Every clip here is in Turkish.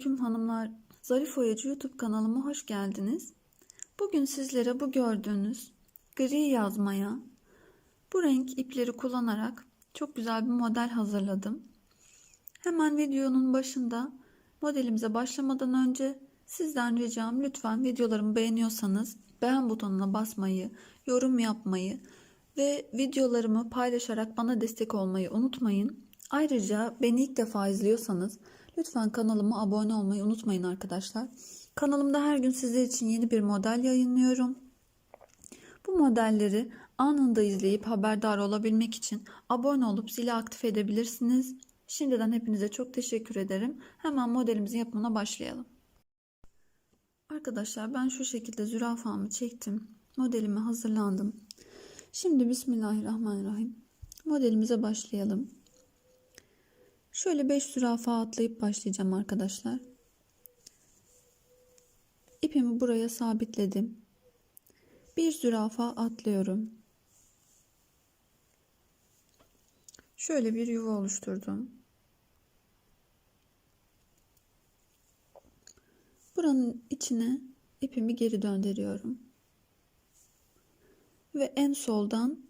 Selamünaleyküm hanımlar. Zarif Oyacı YouTube kanalıma hoş geldiniz. Bugün sizlere bu gördüğünüz gri yazmaya bu renk ipleri kullanarak çok güzel bir model hazırladım. Hemen videonun başında modelimize başlamadan önce sizden ricam lütfen videolarımı beğeniyorsanız beğen butonuna basmayı, yorum yapmayı ve videolarımı paylaşarak bana destek olmayı unutmayın. Ayrıca beni ilk defa izliyorsanız lütfen kanalıma abone olmayı unutmayın arkadaşlar. Kanalımda her gün sizler için yeni bir model yayınlıyorum. Bu modelleri anında izleyip haberdar olabilmek için abone olup zili aktif edebilirsiniz. Şimdiden hepinize çok teşekkür ederim. Hemen modelimizin yapımına başlayalım. Arkadaşlar ben şu şekilde zürafamı çektim. Modelime hazırlandım. Şimdi Bismillahirrahmanirrahim. Modelimize başlayalım. Şöyle 5 zürafa atlayıp başlayacağım arkadaşlar. İpimi buraya sabitledim. Bir zürafa atlıyorum. Şöyle bir yuva oluşturdum. Buranın içine ipimi geri döndürüyorum. Ve en soldan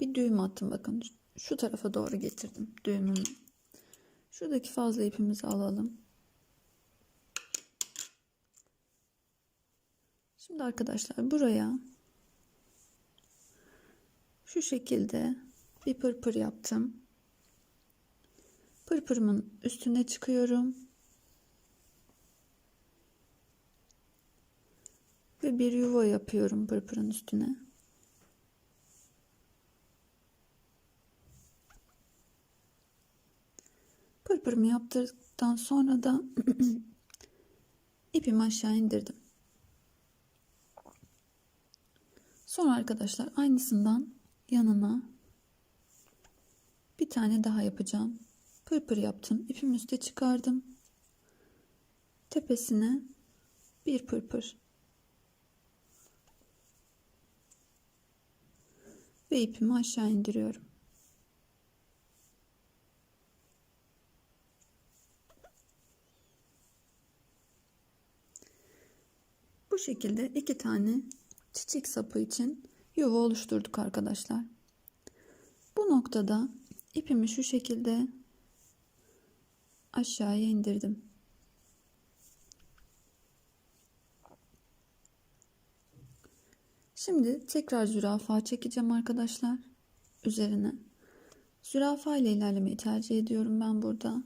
bir düğüm attım bakın. Şu tarafa doğru getirdim düğümümü. Şuradaki fazla ipimizi alalım. Şimdi arkadaşlar buraya şu şekilde bir pırpır yaptım. Pırpırımın üstüne çıkıyorum. Ve bir yuva yapıyorum pırpırın üstüne. Pırpırımı yaptırdıktan sonra da ipimi aşağı indirdim. Sonra arkadaşlar aynısından yanına bir tane daha yapacağım. Pırpır yaptım. İpimi üste çıkardım. Tepesine bir pırpır. Ve ipimi aşağı indiriyorum. Bu şekilde iki tane çiçek sapı için yuva oluşturduk arkadaşlar. Bu noktada ipimi şu şekilde aşağıya indirdim. Şimdi tekrar zürafa çekeceğim arkadaşlar üzerine. Zürafa ile ilerlemeyi tercih ediyorum ben burada.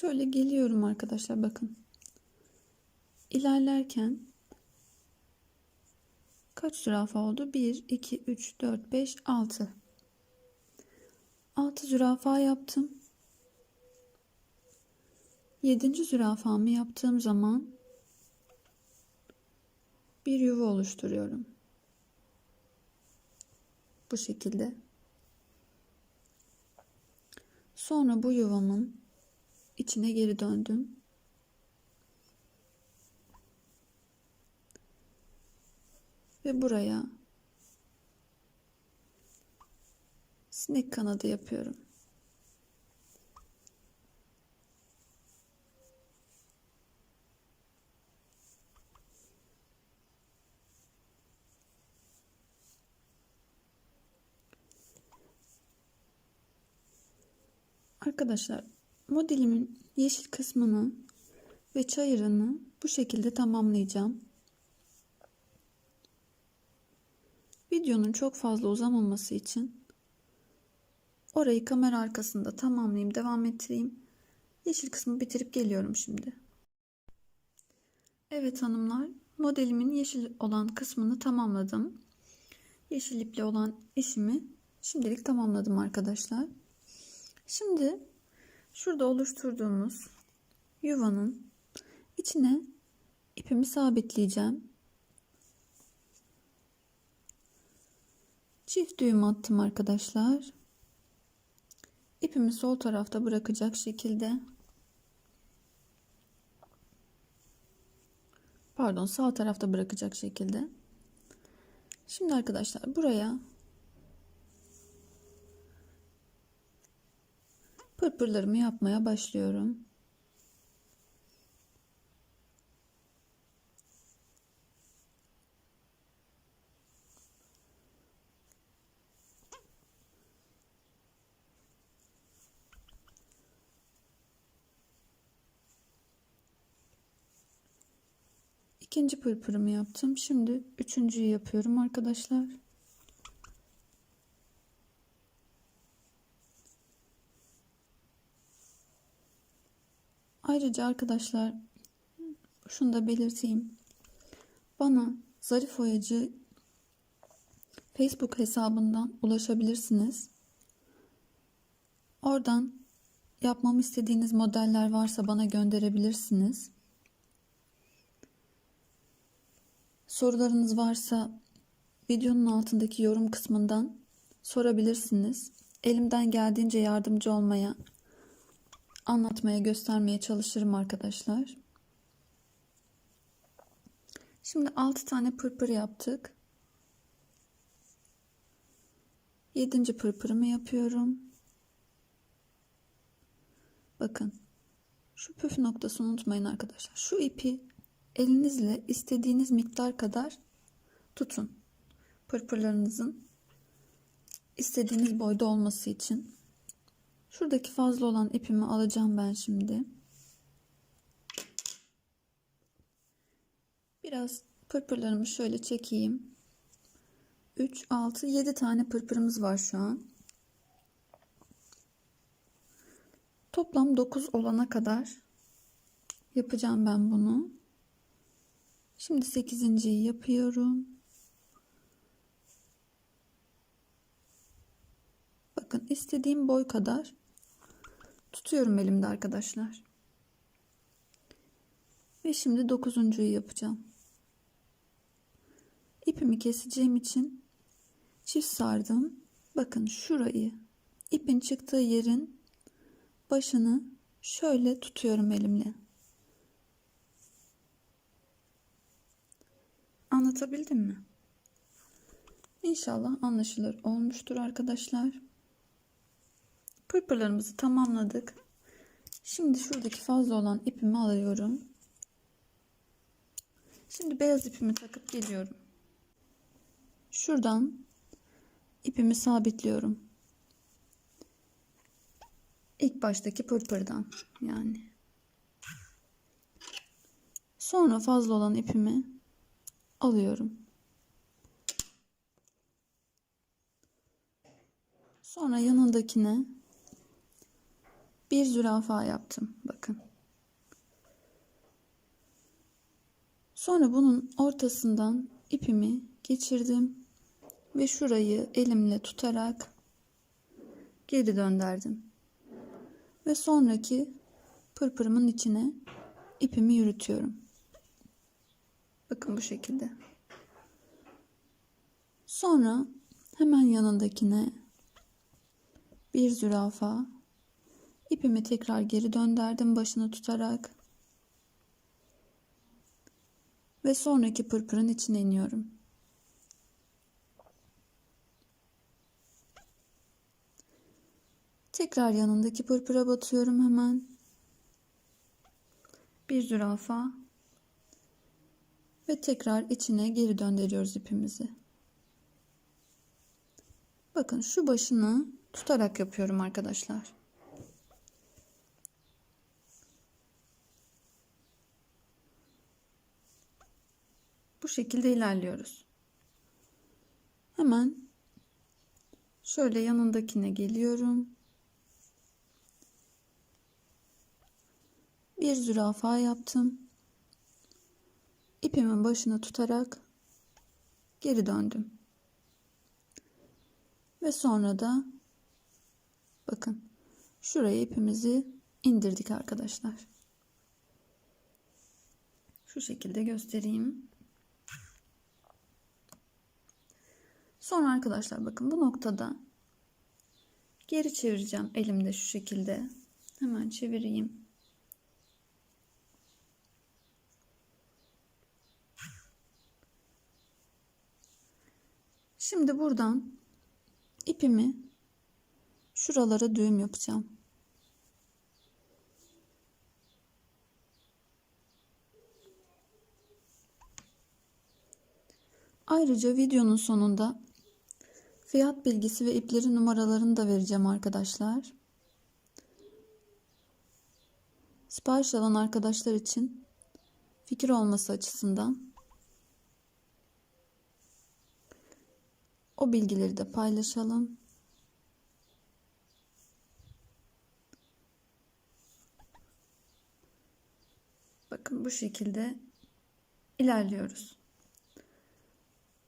Şöyle geliyorum arkadaşlar bakın. İlerlerken kaç zürafa oldu? 1, 2, 3, 4, 5, 6. 6 zürafa yaptım. 7. zürafamı yaptığım zaman bir yuva oluşturuyorum. Bu şekilde. Sonra bu yuvamın içine geri döndüm. Ve buraya sinek kanadı yapıyorum. Arkadaşlar modelimin yeşil kısmını ve çayırını bu şekilde tamamlayacağım. Videonun çok fazla uzamaması için orayı kamera arkasında tamamlayayım, devam ettireyim. Yeşil kısmı bitirip geliyorum şimdi. Evet hanımlar, modelimin yeşil olan kısmını tamamladım. Yeşil iple olan işimi şimdilik tamamladım arkadaşlar. Şimdi şurada oluşturduğumuz yuvanın içine ipimi sabitleyeceğim. Çift düğüm attım arkadaşlar. ipimi sol tarafta bırakacak şekilde pardon sağ tarafta bırakacak şekilde şimdi arkadaşlar buraya pırpırlarımı yapmaya başlıyorum. İkinci pırpırımı yaptım. Şimdi üçüncüyü yapıyorum arkadaşlar. Ayrıca arkadaşlar şunu da belirteyim. Bana Zarif Oyacı Facebook hesabından ulaşabilirsiniz. Oradan yapmamı istediğiniz modeller varsa bana gönderebilirsiniz. Sorularınız varsa videonun altındaki yorum kısmından sorabilirsiniz. Elimden geldiğince yardımcı olmaya, anlatmaya, göstermeye çalışırım arkadaşlar. Şimdi 6 tane pırpır yaptık. 7. pırpırımı yapıyorum. Bakın. Şu püf noktasını unutmayın arkadaşlar. Şu ipi elinizle istediğiniz miktar kadar tutun. Pırpırlarınızın istediğiniz boyda olması için. Şuradaki fazla olan ipimi alacağım ben şimdi. Biraz pırpırlarımı şöyle çekeyim. 3, 6, 7 tane pırpırımız var şu an. Toplam 9 olana kadar yapacağım ben bunu. Şimdi 8.yi yapıyorum. Bakın istediğim boy kadar tutuyorum elimde arkadaşlar. Ve şimdi 9.yu yapacağım. İpimi keseceğim için çift sardım. Bakın şurayı ipin çıktığı yerin başını şöyle tutuyorum elimle. Anlatabildim mi? İnşallah anlaşılır olmuştur arkadaşlar. Pırpırlarımızı tamamladık. Şimdi şuradaki fazla olan ipimi alıyorum. Şimdi beyaz ipimi takıp geliyorum. Şuradan ipimi sabitliyorum. İlk baştaki pırpırdan yani. Sonra fazla olan ipimi alıyorum. Sonra yanındakine bir zürafa yaptım. Bakın. Sonra bunun ortasından ipimi geçirdim ve şurayı elimle tutarak geri döndürdüm. Ve sonraki pırpırımın içine ipimi yürütüyorum. Bakın bu şekilde. Sonra hemen yanındakine bir zürafa ipimi tekrar geri döndürdüm başını tutarak ve sonraki pırpırın içine iniyorum. Tekrar yanındaki pırpıra batıyorum hemen. Bir zürafa ve tekrar içine geri döndürüyoruz ipimizi. Bakın şu başını tutarak yapıyorum arkadaşlar. Bu şekilde ilerliyoruz. Hemen şöyle yanındakine geliyorum. Bir zürafa yaptım. İpimin başını tutarak geri döndüm. Ve sonra da bakın şuraya ipimizi indirdik arkadaşlar. Şu şekilde göstereyim. Sonra arkadaşlar bakın bu noktada Geri çevireceğim elimde şu şekilde. Hemen çevireyim. Şimdi buradan ipimi şuralara düğüm yapacağım. Ayrıca videonun sonunda fiyat bilgisi ve iplerin numaralarını da vereceğim arkadaşlar. Sipariş alan arkadaşlar için fikir olması açısından o bilgileri de paylaşalım. Bakın bu şekilde ilerliyoruz.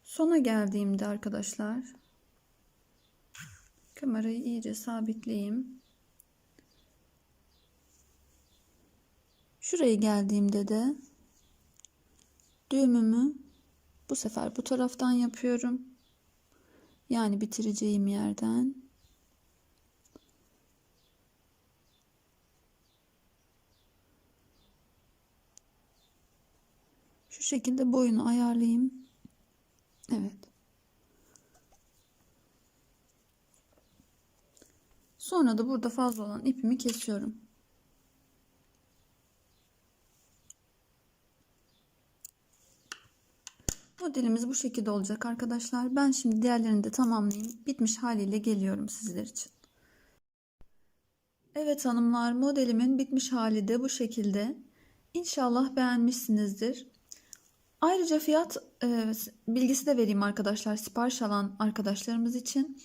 Sona geldiğimde arkadaşlar kamerayı iyice sabitleyeyim. Şuraya geldiğimde de düğümümü bu sefer bu taraftan yapıyorum. Yani bitireceğim yerden. Şu şekilde boyunu ayarlayayım. Evet. Sonra da burada fazla olan ipimi kesiyorum. Modelimiz bu şekilde olacak arkadaşlar. Ben şimdi diğerlerini de tamamlayayım. Bitmiş haliyle geliyorum sizler için. Evet hanımlar modelimin bitmiş hali de bu şekilde. İnşallah beğenmişsinizdir. Ayrıca fiyat e, bilgisi de vereyim arkadaşlar sipariş alan arkadaşlarımız için.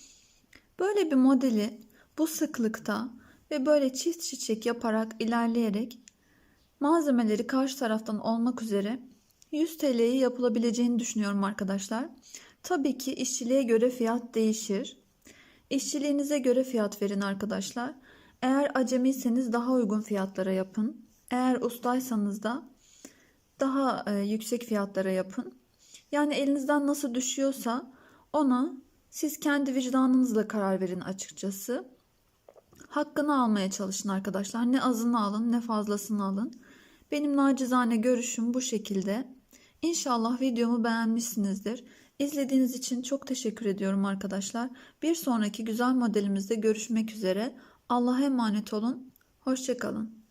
Böyle bir modeli bu sıklıkta ve böyle çift çiçek yaparak ilerleyerek malzemeleri karşı taraftan olmak üzere 100 TL'ye yapılabileceğini düşünüyorum arkadaşlar. Tabii ki işçiliğe göre fiyat değişir. İşçiliğinize göre fiyat verin arkadaşlar. Eğer acemiyseniz daha uygun fiyatlara yapın. Eğer ustaysanız da daha e, yüksek fiyatlara yapın. Yani elinizden nasıl düşüyorsa ona siz kendi vicdanınızla karar verin açıkçası. Hakkını almaya çalışın arkadaşlar. Ne azını alın ne fazlasını alın. Benim nacizane görüşüm bu şekilde. İnşallah videomu beğenmişsinizdir. İzlediğiniz için çok teşekkür ediyorum arkadaşlar. Bir sonraki güzel modelimizde görüşmek üzere. Allah'a emanet olun. Hoşçakalın.